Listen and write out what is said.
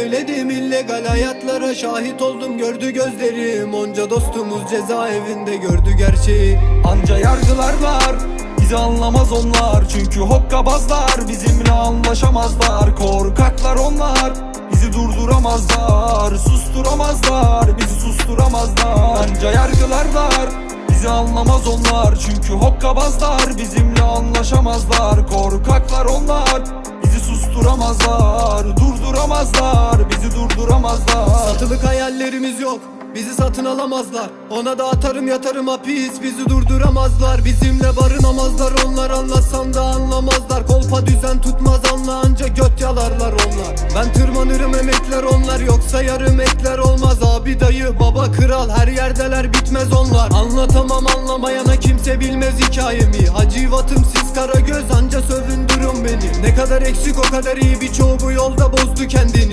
Söyledim illegal hayatlara şahit oldum gördü gözlerim. Onca dostumuz cezaevinde gördü gerçeği. Anca yargılar var Bizi anlamaz onlar. Çünkü hokkabazlar Bizimle anlaşamazlar. Korkaklar onlar Bizi durduramazlar. Susturamazlar Bizi susturamazlar. Anca yargılar var Bizi anlamaz onlar. Çünkü hokkabazlar Bizimle anlaşamazlar. Korkaklar onlar Bizi susturamazlar Durduramazlar Bizi durduramazlar. Satılık hayallerimiz yok Bizi satın alamazlar. Ona da atarım yatarım hapis Bizi durduramazlar. Bizimle barınamazlar Onlar anlatsam da anlamazlar. Kolpa düzen tutmaz anla anca göt yalarlar onlar. Ben tırmanırım emekler onlar Yoksa yarım ekler olmaz. Abi dayı baba kral her yerdeler bitmez onlar. Anlatamam anlamayana bilmez hikayemi. Hacivatım siz kara göz anca sövündürün beni. Ne kadar eksik o kadar iyi. Birçoğu bu yolda bozdu kendini